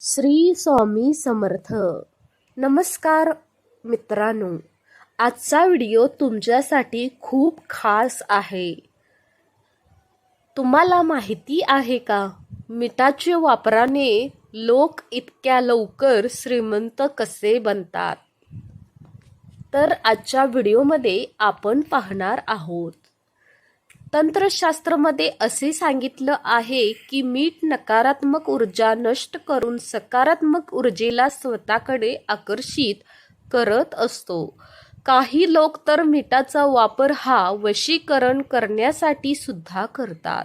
श्री स्वामी समर्थ. नमस्कार मित्रांनो. आजचा व्हिडिओ तुमच्यासाठी खूप खास आहे. तुम्हाला माहिती आहे का? मिठाच्या वापराने लोक इतक्या लवकर श्रीमंत कसे बनतात? तर आजच्या व्हिडिओमध्ये आपण पाहणार आहोत. तंत्रशास्त्रामध्ये असे सांगितलं आहे की मीठ नकारात्मक ऊर्जा नष्ट करून सकारात्मक ऊर्जेला स्वतःकडे आकर्षित करत असतो. काही लोक तर मिठाचा वापर हा वशीकरण करण्यासाठी सुद्धा करतात.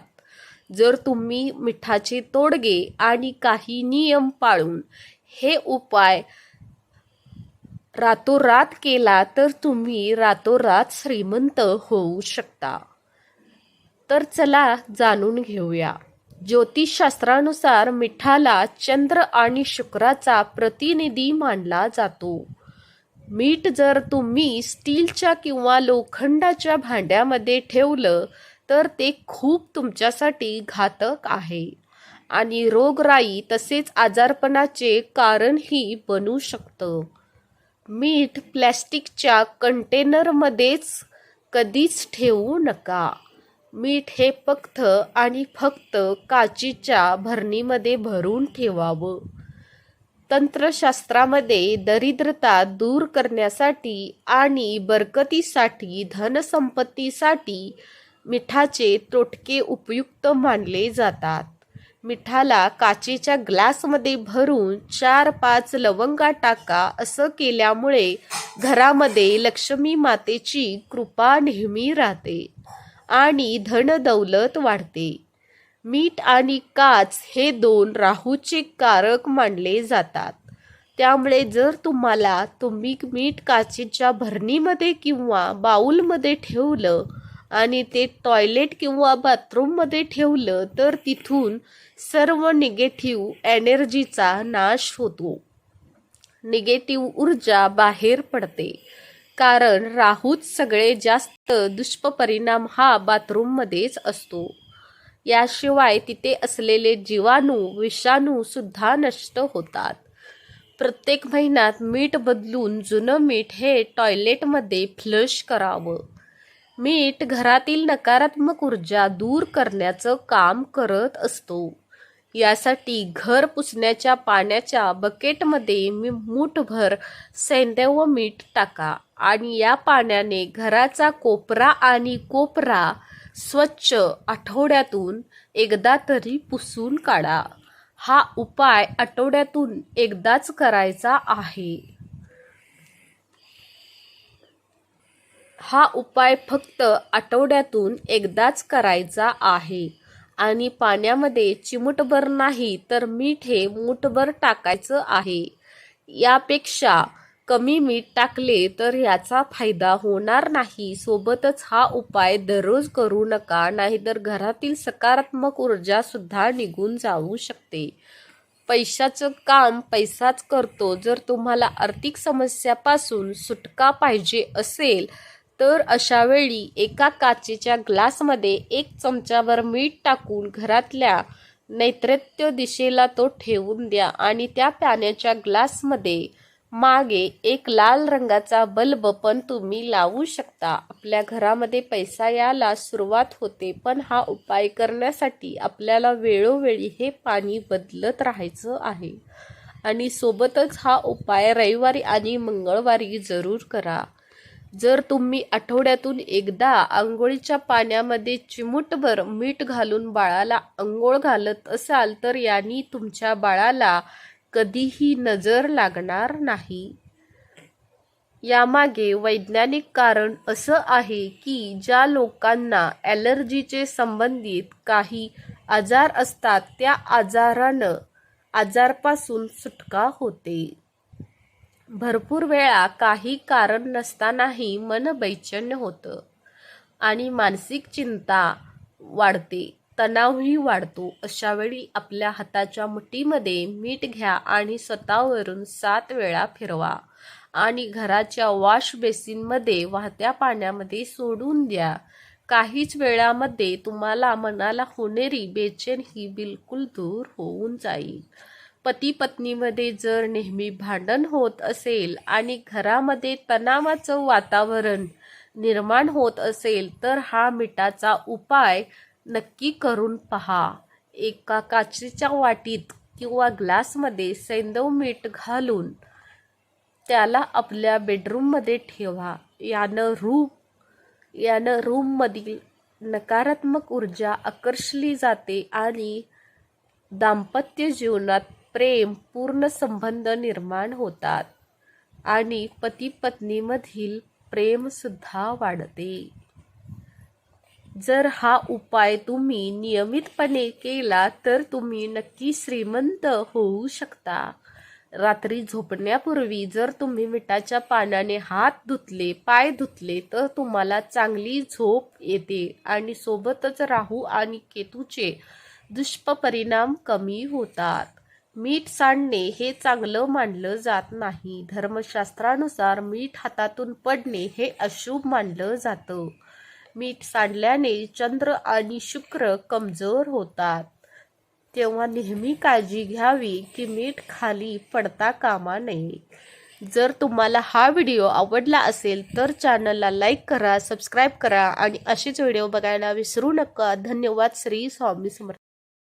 जर तुम्ही मिठाचे तोडगे आणि काही नियम पाळून हे उपाय रातोरात केला तर तुम्ही रातोरात श्रीमंत होऊ शकता. तर चला जाणून घेऊया. ज्योतिषशास्त्रानुसार मिठाला चंद्र आणि शुक्राचा प्रतिनिधी मानला जातो. मीठ जर तुम्ही स्टीलच्या किंवा लोखंडाच्या भांड्यामध्ये ठेवलं तर ते खूप तुमच्यासाठी घातक आहे. आणि रोगराई तसेच आजारपणाचे कारणही बनू शकतं. मीठ प्लॅस्टिकच्या कंटेनरमध्येच कधीच ठेवू नका. मीठ हे फक्त आणि फक्त काचीच्या भरणीमध्ये भरून ठेवावं. तंत्रशास्त्रामध्ये दरिद्रता दूर करण्यासाठी आणि बरकतीसाठी धनसंपत्तीसाठी मिठाचे तोटके उपयुक्त मानले जातात. मिठाला काचेच्या ग्लासमध्ये भरून चार पाच लवंगा टाका असं केल्यामुळे घरामध्ये लक्ष्मी मातेची कृपा नेहमी राहते. आणि धनदौलत वाढते. मीठ आणि काच हे दोन राहूचे कारक मानले जातात. त्यामुळे जर तुम्हाला तुम्ही मीठ काचेच्या भरणीमध्ये किंवा बाऊलमध्ये ठेवलं आणि ते टॉयलेट किंवा बाथरूममध्ये ठेवलं तर तिथून सर्व निगेटिव्ह एनर्जीचा नाश होतो. निगेटिव्ह ऊर्जा बाहेर पडते. कारण राहूत सगळे जास्त दुष्परिणाम हा बाथरूममध्येच असतो. याशिवाय तिथे असलेले जीवाणू विषाणू सुद्धा नष्ट होतात. प्रत्येक महिन्यात मीठ बदलून जुनं मीठ हे टॉयलेटमध्ये फ्लश करावं. मीठ घरातील नकारात्मक ऊर्जा दूर करण्याचं काम करत असतो. यासाठी घर पुसण्याच्या पाण्याच्या बकेटमध्ये मी मूठभर व मीठ टाका आणि या पाण्याने घराचा कोपरा आणि कोपरा स्वच्छ आठवड्यातून एकदा तरी पुसून काढा. हा उपाय आठवड्यातून एकदाच करायचा आहे. हा उपाय फक्त आठवड्यातून एकदाच करायचा आहे. आणि पाण्यामध्ये चिमूटभर नाही तर मीठ हे मूठभर टाकायचं आहे. यापेक्षा कमी मीठ टाकले तर याचा फायदा होणार नाही. सोबतच हा उपाय दररोज करू नका नाहीतर घरातील सकारात्मक ऊर्जा सुद्धा निघून जाऊ शकते. पैशाचं काम पैसाच करतो. जर तुम्हाला आर्थिक समस्यापासून सुटका पाहिजे असेल तर अशावेळी एका काचेच्या ग्लासमध्ये एक चमचाभर मीठ टाकून घरातल्या नैत्रत्य दिशेला तो ठेवून द्या आणि त्या पाण्याच्या ग्लासमध्ये मागे एक लाल रंगाचा बल्ब पण तुम्ही लावू शकता. आपल्या घरामध्ये पैसा यायला सुरुवात होते पण हा उपाय करण्यासाठी आपल्याला वेळोवेळी हे पाणी बदलत राहायचं आहे. आणि सोबतच हा उपाय रविवारी आणि मंगळवारी जरूर करा. जर तुम्ही आठवड्यातून एकदा आंघोळीच्या पाण्यामध्ये चिमूटभर मीठ घालून बाळाला आंघोळ घालत असाल तर यांनी तुमच्या बाळाला कधीही नजर लागणार नाही. यामागे वैज्ञानिक कारण असं आहे की ज्या लोकांना ॲलर्जीचे संबंधित काही आजार असतात त्या आजारानं आजारपासून सुटका होते. भरपूर वेळा काही कारण नसतानाही मन बैचन्य होतं आणि मानसिक चिंता वाढते तणावही वाढतो. अशावेळी आपल्या हाताच्या मुठीमध्ये मीठ घ्या आणि स्वतःवरून सात वेळा फिरवा आणि घराच्या वॉश बेसिनमध्ये वाहत्या पाण्यामध्ये सोडून द्या. काहीच वेळामध्ये तुम्हाला मनाला होणारी बेचैन ही बिलकुल दूर होऊन जाईल. पती पत्नीमध्ये जर नेहमी भांडण होत असेल आणि घरामध्ये तणावाचं वातावरण निर्माण होत असेल तर हा मिठाचा उपाय नक्की करून पहा. एका काचेच्या वाटीत किंवा ग्लासमध्ये सैंदव मीठ घालून त्याला आपल्या बेडरूममध्ये ठेवा. यानं रूम यानं रूममधील नकारात्मक ऊर्जा आकर्षली जाते आणि दाम्पत्य जीवनात प्रेम पूर्ण संबंध निर्माण होतात आणि पती पत्नीमधील प्रेमसुद्धा वाढते. जर हा उपाय तुम्ही नियमितपणे केला तर तुम्ही नक्की श्रीमंत होऊ शकता. रात्री झोपण्यापूर्वी जर तुम्ही मिठाच्या पानाने हात धुतले पाय धुतले तर तुम्हाला चांगली झोप येते आणि सोबतच राहू आणि केतूचे दुष्परिणाम कमी होतात. मीठ सांडणे हे चांगलं मानलं जात नाही. धर्मशास्त्रानुसार मीठ हातातून पडणे हे अशुभ मानलं जातं. मीठ सांडल्याने चंद्र आणि शुक्र कमजोर होतात. तेव्हा नेहमी काळजी घ्यावी की मीठ खाली पडता कामा नये. जर तुम्हाला हा व्हिडिओ आवडला असेल तर चॅनलला लाईक करा सबस्क्राईब करा आणि असेच व्हिडिओ बघायला विसरू नका. धन्यवाद. श्री स्वामी समर्थ